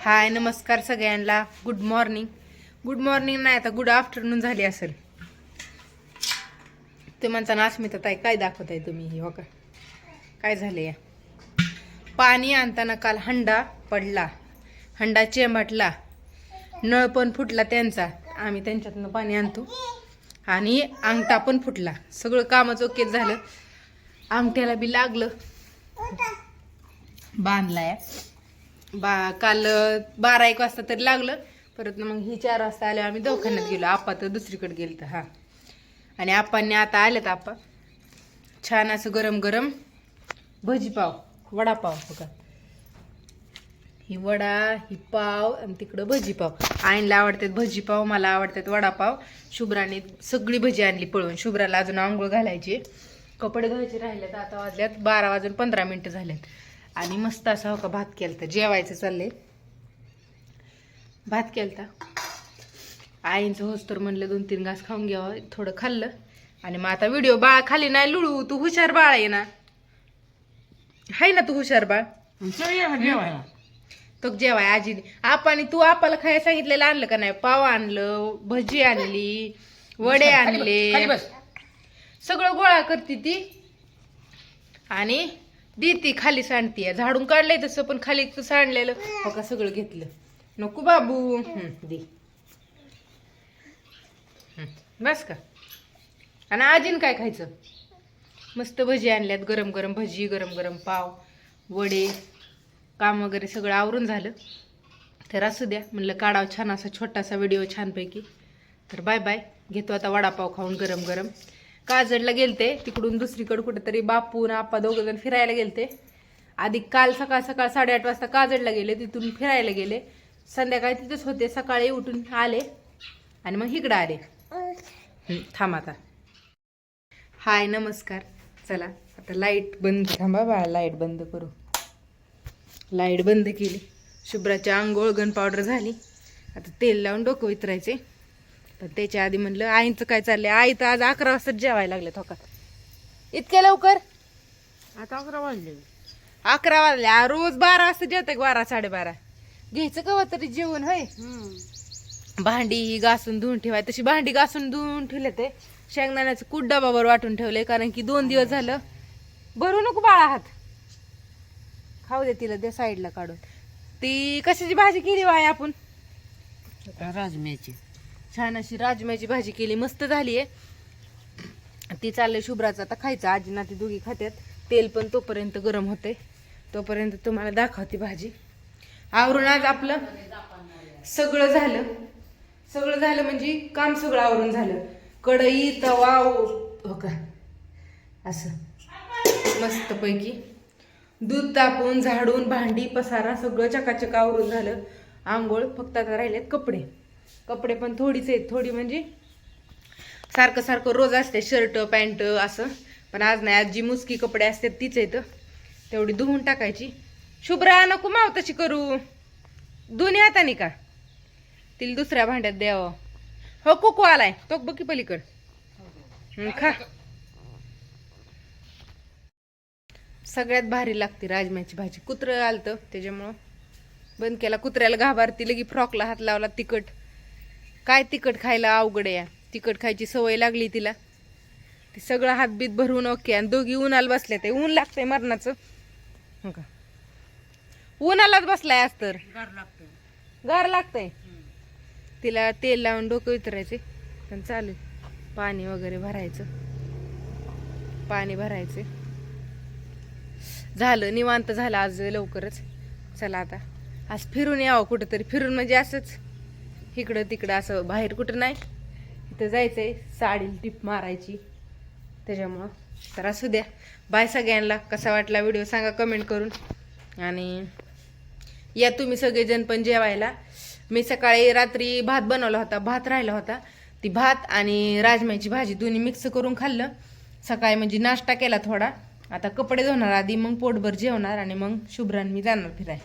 हाय नमस्कार सगळ्यांना. Good morning good morning नाही आता गुड आफ्टरनून झाली असेल. ते म्हणताना अस्मिता ताई काय दाखवताय तुम्ही? हे हो का काय झाले या पाणी आणताना काल हंडा पडला. हंडा चेंबटला. नळ पण फुटला त्यांचा. आम्ही त्यांच्यातनं पाणी आणतो. आणि अंगठा पण फुटला. सगळं कामच ओके झालं. अंगठ्याला बी लागलं. बांधलाय. बा काल बारा एक वाजता तरी लागलं. परत मग ही चार वाजता आल्यावर आम्ही दवाखान्यात गेलो. आप्पा तर दुसरीकडे गेलो तर हा. आणि आप्पांनी आता आलेत आप्पा छान असं गरम गरम भजीपाव वडापाव बघा. ही वडा ही पाव आणि तिकडं भजीपाव आईनला आवडतात भजीपाव मला आवडतात वडापाव शुभ्राने सगळी भजी आणली पळून. शुभ्राला अजून आंघोळ घालायची. कपडे घ्यायचे राहिलेत आता वाजल्यात बारा वाजून पंधरा मिनटं झाल्यात आणि मस्त असा हो का भात केलता जेवायचं चाललंय. भात केलता. आईंचं होस तर म्हणलं दोन तीन घास खाऊन घ्यावं थोडं खाल्लं. आणि मग आता व्हिडिओ बाळ खाली नाही लुळू तू हुशार बाळ आहे ना. हाय ना तू हुशार बाळ. तो जेवाय आजीने आपाने तू आपाला खायला सांगितलेलं आणलं का नाही? पाव आणलं भजी आणली वडे आणले. सगळं गोळा करते ती. आणि देती खाली सांडती झाडून काढलंय तसं पण खाली तू सांडलेलं. हो का सगळं घेतलं. नको बाबू. दे. बस का? आणि आजीन काय खायचं? मस्त भजी आणल्यात. गरम गरम भजी गरम गरम पाव वडे काम वगैरे सगळं आवरून झालं. तर असू द्या. म्हणलं काढावं छान असा छोटासा व्हिडिओ छानपैकी. तर बाय बाय. घेतो आता वडापाव खाऊन गरम गरम. काजडला गेलते. तिकडून दुसरीकडे कुठेतरी बापू आणि आप्पा दोघं जण फिरायला गेलते. आधी काल सकाळ सकाळ साडेआठ वाजता काजडला गेले तिथून फिरायला गेले. संध्याकाळी तिथेच होते सकाळी उठून आले आणि मग इकडं आले. थांब आता. हाय नमस्कार. चला आता लाइट बंद थांबा बाळा लाइट बंद करू. लाइट बंद केली. शुभ्राची आंघोळ गन पावडर झाली. आता तेल लावून डोकं वितरायचे. पण त्याच्या आधी म्हणलं आईचं काय चाललंय? आई तर आज अकरा वाजता जेवायला लागले हो का? इतक्या लवकर? आता अकरा वाजले. अकरा वाजले. रोज बारा वाजता जेवते बारा साडेबारा? घ्यायचं कवा तरी जेवण होय? भांडी ही घासून धुवून ठेवाय. तशी भांडी घासून धुवून ठेवले ते. शेंगदाण्याचं कूट डबावर वाटून ठेवलंय कारण की दोन दिवस झालं. भरू नको बाळा हात. खाऊ दे तिला दे साईडला काढून. ती कशाची भाजी केली वाय आपण? राजम्याची. छान अशी राजम्याची भाजी केली मस्त झाली आहे. ती चालली शुभ्राचं आता खायचं. आजी ना ती दोघी खात्यात. तेल पण तोपर्यंत गरम होते तोपर्यंत तुम्हाला दाखवते भाजी. आवरून आज आपलं सगळं झालं. सगळं झालं म्हणजे काम सगळं आवरून झालं. कढई तवा हो का? असं. मस्तपैकी. दूध तापून झाडून भांडी पसारा सगळं चकाचक आवरून झालं. आंघोळ फक्त आता राहिलेत कपडे. कपडे पण थोडीच आहेत थोडी म्हणजे सारखं सारखं रोज असते शर्ट पॅन्ट असं. पण आज नाही आज जी मुसकी कपडे असतात तीच आहेत. तेवढी धुवून टाकायची. शुभ्रा नको माव तशी करू. दोन्ही हाताने का तिला दुसऱ्या भांड्यात द्यावं. हो कुकू आलाय. तो बघी पलीकड. खा. सगळ्यात भारी लागते राजम्याची भाजी. कुत्रं आलतं त्याच्यामुळं. बंद केला. कुत्र्याला घाबारती. लगी फ्रॉकला हात लावला तिखट. काय तिखट खायला अवघड आहे. तिखट खायची सवय लागली तिला. ती सगळं हातबीत भरून ओके आणि दोघी उन्हाला बसल्या ते ऊन लागतंय मरणाचं. हो का? उन्हालाच बसलाय आज तर. गार लागतं गार लागतंय. तिला तेल लावून डोकं उतरायचे पण चालू. पाणी वगैरे भरायचं. पाणी भरायचे झालं निवांत झालं आज लवकरच. चला आता. आज फिरून यावं कुठंतरी. फिरून म्हणजे असंच. इकडं तिकडं असं बाहेर कुठं नाही. इथं आहे साडी टिप मारायची. त्याच्यामुळं तर असू द्या. बाय सगळ्यांना. कसा वाटला व्हिडिओ सांगा कमेंट करून. आणि या तुम्ही सगळेजण पण जेवायला. मी सकाळी रात्री भात बनवला होता. भात राहिला होता. ती भात आणि राजम्याची भाजी दोन्ही मिक्स करून खाल्लं. सकाळी म्हणजे नाश्ता केला थोडा. आता कपडे धुणार आधी मग पोटभर जेवणार आणि मग शुभ्रान मी जाणार फिराय